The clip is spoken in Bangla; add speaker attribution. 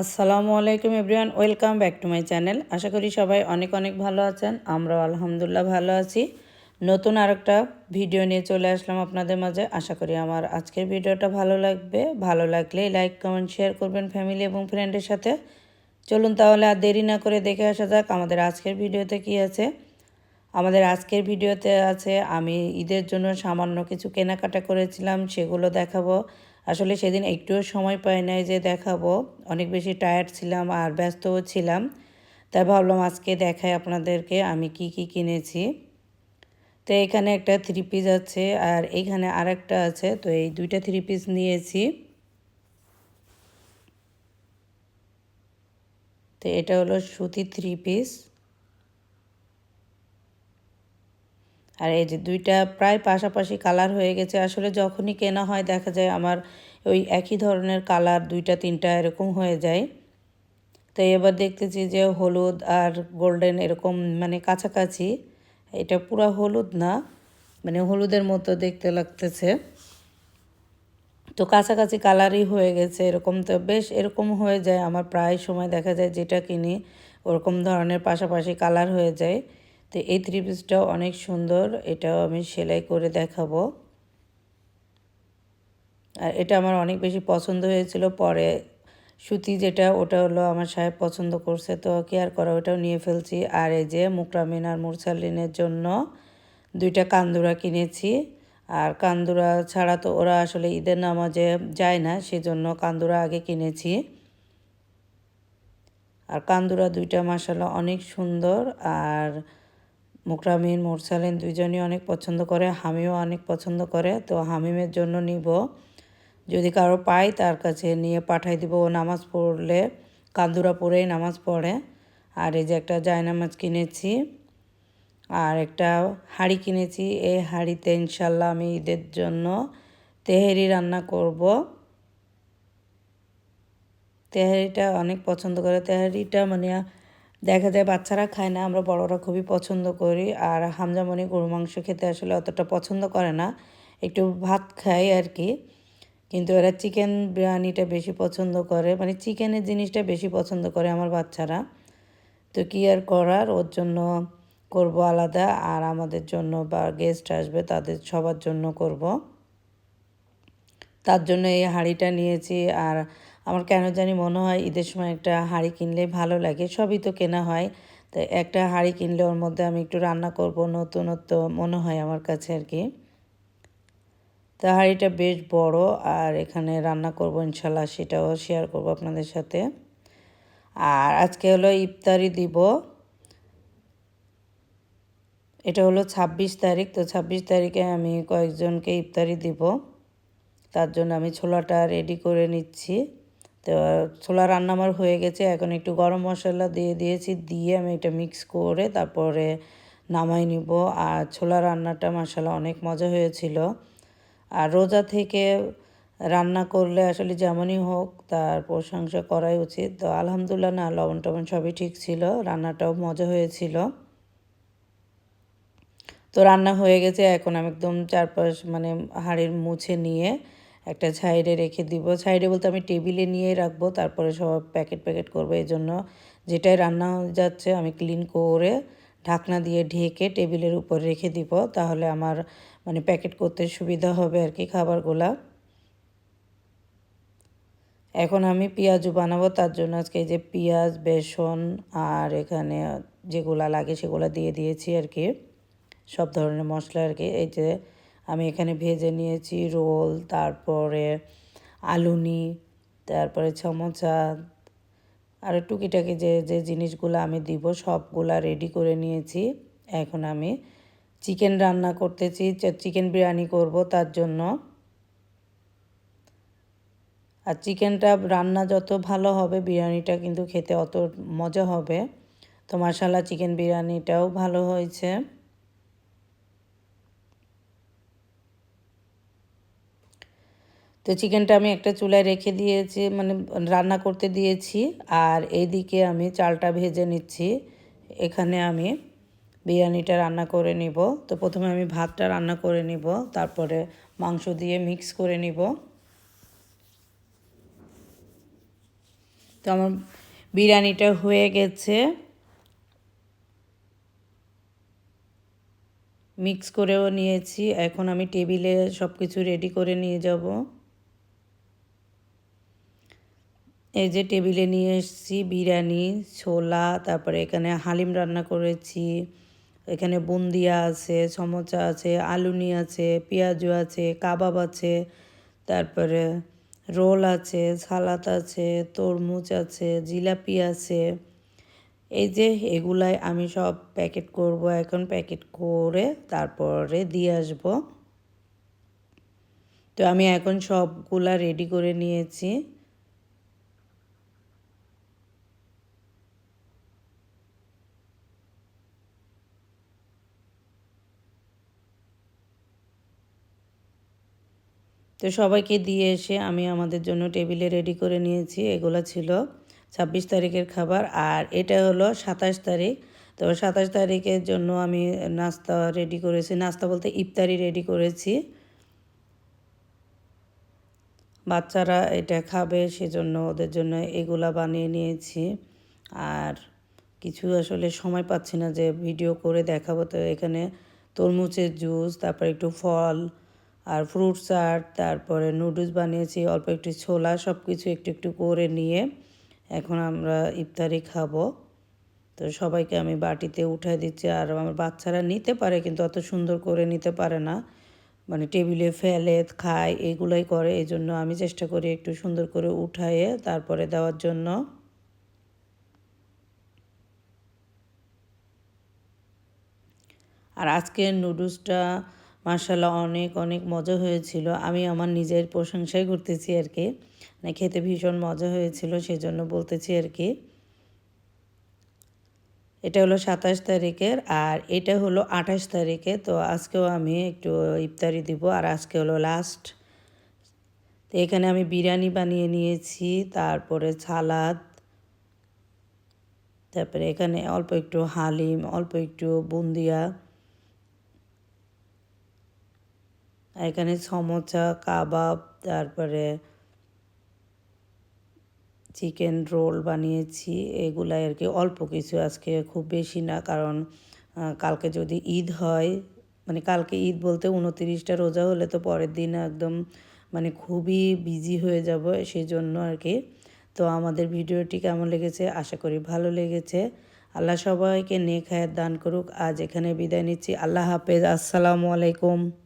Speaker 1: আসসালামু আলাইকুম everyone, welcome back to my channel. আশা করি সবাই অনেক অনেক ভালো আছেন, আমরাও আলহামদুলিল্লাহ ভালো আছি। নতুন আরেকটা ভিডিও নিয়ে চলে আসলাম আপনাদের মাঝে। আশা করি আমার আজকের ভিডিওটা ভালো লাগবে। ভালো লাগলে লাইক, কমেন্ট, শেয়ার করবেন ফ্যামিলি এবং ফ্রেন্ডের সাথে। চলুন তাহলে আর দেরি না করে দেখে আসা যাক আমাদের আজকের ভিডিওতে কি আছে। আমাদের আজকের ভিডিওতে আছে, আমি ঈদের জন্য সামান্য কিছু কেনাকাটা করেছিলাম, সেগুলো দেখাবো। আসলে সেদিন একটুও সময় পাই নাই যে দেখাবো। অনেক বেশি টায়ার্ড ছিলাম আর ব্যস্তও ছিলাম। তাই ভাবলাম আজকে দেখাই আপনাদেরকে আমি কি কি কিনেছি। তো এখানে একটা থ্রি পিস আছে আর এইখানে আর একটা আছে। তো এই দুইটা থ্রি পিস নিয়েছি। তো এটা হলো সুতি থ্রি পিস আর এই যে দুইটা প্রায় পাশাপাশি কালার হয়ে গেছে। আসলে যখনই কেনা হয়, দেখা যায় আমার ওই একই ধরনের কালার দুইটা, তিনটা এরকম হয়ে যায়। তো এবার দেখতেছি যে হলুদ আর গোল্ডেন এরকম মানে কাছাকাছি। এটা পুরো হলুদ না মানে হলুদের মতো দেখতে লাগতেছে। তো কাছাকাছি কালারই হয়ে গেছে এরকম। তো বেশ এরকম হয়ে যায়। আমার প্রায় সময় দেখা যায় যেটা কিনি, ওরকম ধরনের পাশাপাশি কালার হয়ে যায়। তো এই থ্রি পিসটাও অনেক সুন্দর, এটাও আমি সেলাই করে দেখাবো। আর এটা আমার অনেক বেশি পছন্দ হয়েছিল, পরে সুতি যেটা, ওটা হলো আমার সাহেব পছন্দ করছে, তো কেয়ার করা, ওটাও নিয়ে ফেলছি। আর এই যে মুকরামিন আর মুরসালিনের জন্য দুইটা কান্দুরা কিনেছি। আর কান্দুরা ছাড়া তো ওরা আসলে ঈদের নামাজে যায় না, সেজন্য কান্দুরা আগে কিনেছি। আর কান্দুরা দুইটা মাসালা অনেক সুন্দর। আর মুকরামিন, মুরসালিন দুইজনই অনেক পছন্দ করে হামিও অনেক পছন্দ করে। তো হামিমের জন্য নিব। যদি কারও পাই তার কাছে নিয়ে পাঠাই দিব। ও নামাজ পড়লে, কান্দুরা পড়েই নামাজ পড়ে। আর এই যে একটা জায়নামাজ কিনেছি, আর একটা হাঁড়ি কিনেছি এই হাঁড়িতে ইনশাল্লাহ আমি ঈদের জন্য তেহেরি রান্না করব। তেহারিটা অনেক পছন্দ করে। তেহারিটা মানে দেখা যায় বাচ্চারা খায় না, আমরা বড়রা খুবই পছন্দ করি। আর হামজামনি গরু মাংস খেতে আসলে অতটা পছন্দ করে না। একটু ভাত খায় আর কি কিন্তু এরা চিকেন বিরিয়ানিটা বেশি পছন্দ করে। মানে চিকেনের জিনিসটা বেশি পছন্দ করে আমার বাচ্চারা। তো কী আর করার? ওর জন্য করব আলাদা। আর আমাদের জন্য বা গেস্ট আসবে, তাদের সবার জন্য করব। তার জন্য এই হাঁড়িটা নিয়েছি। আর আমার কেন জানি মনে হয় ঈদের সময় একটা হাঁড়ি কিনলে ভালো লাগে, সবই তো কেনা হয়। তো একটা হাঁড়ি কিনলে ওর মধ্যে আমি একটু রান্না করব, নতুনত্ব মনে হয় আমার কাছে আর কি। তা হাঁড়িটা বেশ বড় আর এখানে রান্না করব ইনশাল্লাহ, সেটাও শেয়ার করব আপনাদের সাথে। আর আজকে হলো ইফতারি দিব। এটা হলো ২৬ তারিখ, তো ২৬ তারিখে আমি কয়েকজনকে ইফতারি দিব। তার জন্য আমি ছোলাটা রেডি করে নিচ্ছি। তো ছোলা রান্না আমার হয়ে গেছে। এখন একটু গরম মশলা দিয়ে দিয়েছি, দিয়ে আমি এটা মিক্স করে তারপরে নামাই নিব। আর ছোলা রান্নাটা মশলা অনেক মজা হয়েছিল। আর রোজা থেকে রান্না করলে আসলে যেমনই হোক তার প্রশংসা করাই উচিত। তো আলহামদুলিল্লাহ না, লবণ টবণ সবই ঠিক ছিল, রান্নাটাও মজা হয়েছিল। তো রান্না হয়ে গেছে, এখন আমি একদম চারপাশ মানে হাড়ির মুছে নিয়ে একটা সাইডে রেখে দিব। সাইডে বলতে আমি টেবিলে নিয়ে রাখব, তারপরে সব প্যাকেট প্যাকেট করব। এই জন্য যেটাই রান্না হয়ে যাচ্ছে আমি ক্লিন করে ঢাকনা দিয়ে ঢেকে টেবিলের উপর রেখে দিব। তাহলে আমার মানে প্যাকেট করতে সুবিধা হবে আর কি খাবারগুলা। এখন আমি পেঁয়াজও বানাবো, তার জন্য আজকে যে পেঁয়াজ, বেসন আর এখানে যেগুলা লাগে সেগুলো দিয়ে দিয়েছি আর কি। সব ধরনের মশলা আর কি। এই যে আমি এখানে ভেজে নিয়েছি রোল, তারপরে আলুনি, তারপরে সমোসা আর টুকিটাকি যে যে জিনিসগুলো আমি দিব সবগুলা রেডি করে নিয়েছি। এখন আমি চিকেন রান্না করতেছি চিকেন বিরিয়ানি করব তার জন্য। আর চিকেনটা রান্না যত ভালো হবে, বিরিয়ানিটা কিন্তু খেতে অত মজা হবে। তো মশালা চিকেন বিরিয়ানিটাও ভালো হয়েছে। তো চিকেনটা আমি একটা চুলায় রেখে দিয়েছি মানে রান্না করতে দিয়েছি। আর এইদিকে আমি চালটা ভেজে নিচ্ছি। এখানে আমি বিরিয়ানিটা রান্না করে নিব। তো প্রথমে আমি ভাতটা রান্না করে নিব, তারপরে মাংস দিয়ে মিক্স করে নিব। তো আমার বিরিয়ানিটা হয়ে গেছে। মিক্স করেও নিয়েছি। এখন আমি টেবিলে সব কিছু রেডি করে নিয়ে যাব। এই যে টেবিলে নিয়ে এসেছি, বিরিয়ানি, ছোলা, তারপরে এখানে হালিম রান্না করেছি। এখানে বুন্দিয়া আছে, সমোচা আছে, আলুনি আছে পেঁয়াজু আছে, কাবাব আছে, তারপরে রোল আছে, সালাদ আছে, তরমুজ আছে, জিলাপি আছে। এই যে এগুলাই আমি সব প্যাকেট করব এখন, প্যাকেট করে তারপরে দিয়ে আসব। তো আমি এখন সবগুলা রেডি করে নিয়েছি। তো সবাইকে দিয়ে এসে আমি আমাদের জন্য টেবিলে রেডি করে নিয়েছি। এগুলো ছিল ছাব্বিশ তারিখের খাবার আর এটা হলো সাতাশ তারিখ। তো সাতাশ তারিখের জন্য আমি নাস্তা রেডি করেছি। নাস্তা বলতে ইফতারি রেডি করেছি। বাচ্চারা এটা খাবে সেজন্য ওদের জন্য এগুলা বানিয়ে নিয়েছি। আর কিছু আসলে সময় পাচ্ছি না যে ভিডিও করে দেখাবো। তো এখানে তরমুজের জুস, তারপর একটু ফল আর ফ্রুট চাট তারপরে নুডলস বানিয়েছি, অল্প একটু ছোলা সব কিছু একটু একটু করে নিয়ে এখন আমরা ইফতারি খাব। তো সবাইকে আমি বাটিতে উঠাই দিচ্ছি, আর আমার বাচ্চারা নিতে পারে, কিন্তু অত সুন্দর করে নিতে পারে না। মানে টেবিলে ফেলে, খায়, এগুলোই করে এই জন্য আমি চেষ্টা করি একটু সুন্দর করে উঠাইয়ে তারপরে দেওয়ার জন্য। আর আজকের নুডলসটা মার্শাল্লাহ অনেক অনেক মজা হয়েছিল। আমি আমার নিজের প্রশংসাই করতেছি আর কি। মানে খেতে ভীষণ মজা হয়েছিল, সেজন্য বলতেছি আর কি। এটা হলো সাতাশ তারিখের আর এটা হলো আঠাশ তারিখে। তো আজকেও আমি একটু ইফতারি দিব আর আজকে হলো লাস্ট তো এখানে আমি বিরিয়ানি বানিয়ে নিয়েছি, তারপরে সালাদ, তারপরে এখানে অল্প একটু হালিম, অল্প একটু বুন্দিয়া। এখানে সমোচা, কাবাব, তারপরে চিকেন রোল বানিয়েছি। এগুলাই আর কি, অল্প কিছু আজকে, খুব বেশি না, কারণ কালকে যদি ঈদ হয় মানে কালকে ঈদ বলতে উনতিরিশটা রোজা হলে তো পরের দিন একদম মানে খুবই বিজি হয়ে যাব সেই জন্য আর কি। তো আমাদের ভিডিওটি কেমন লেগেছে? আশা করি ভালো লেগেছে। আল্লাহ সবাইকে নেক হায়াত দান করুক। আজ এখানে বিদায় নিচ্ছি। আল্লাহ হাফেজ। আসসালামু আলাইকুম।